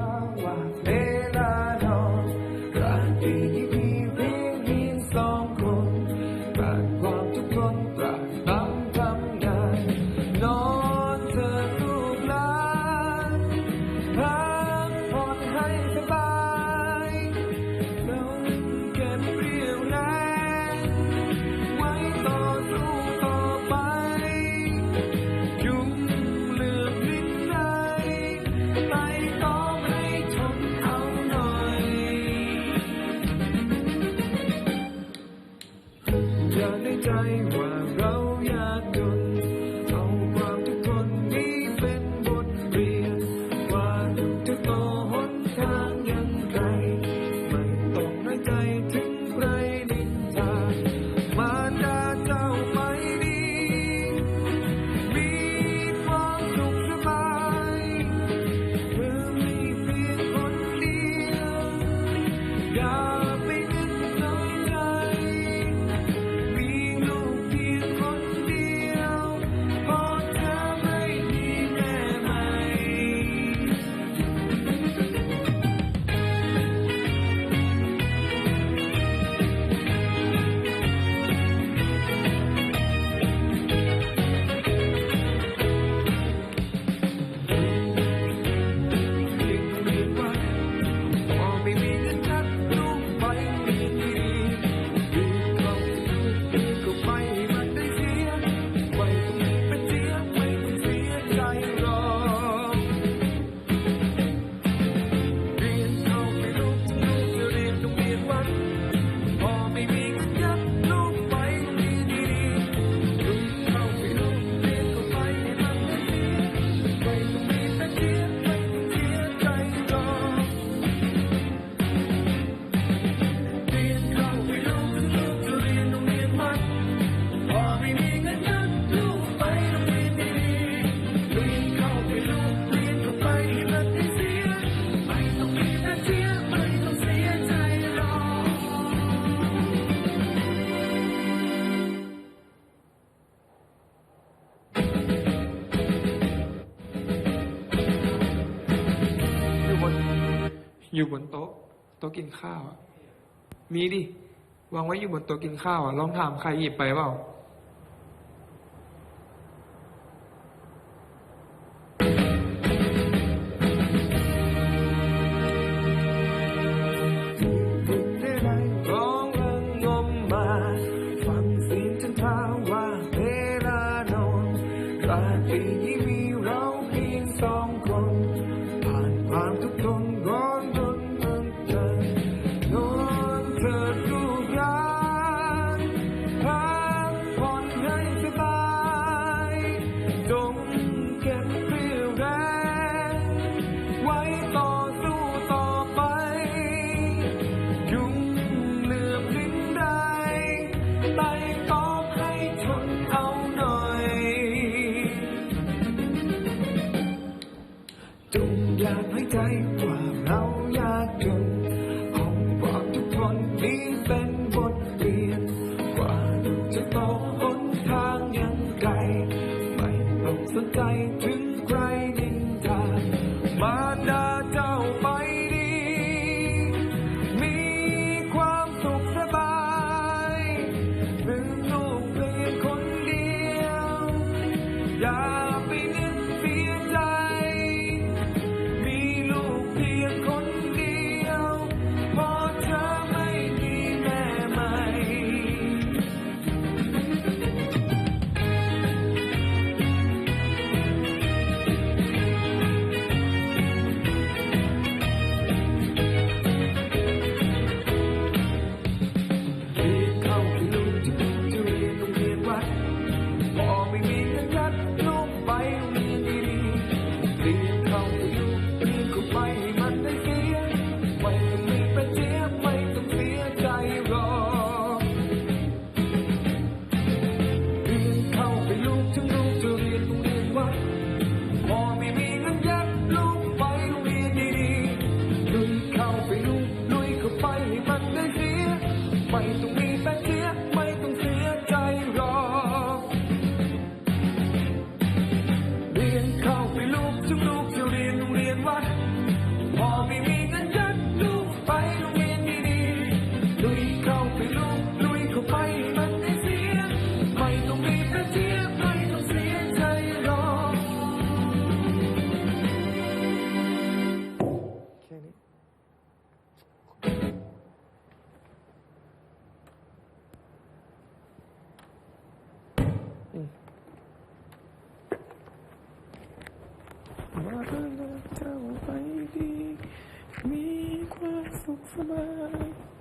água. อยู่บนโต๊ะ โต๊ะกินข้าวมีดิวางไว้อยู่บนโต๊ะกินข้าวอะลองถามใครหยิบไปเปล่าได้ไหมร้งงมมา ดาเจ้าไปดี มีความสุขสบายถึงลูเพียคนเดียวอย่า ความสุขสบาย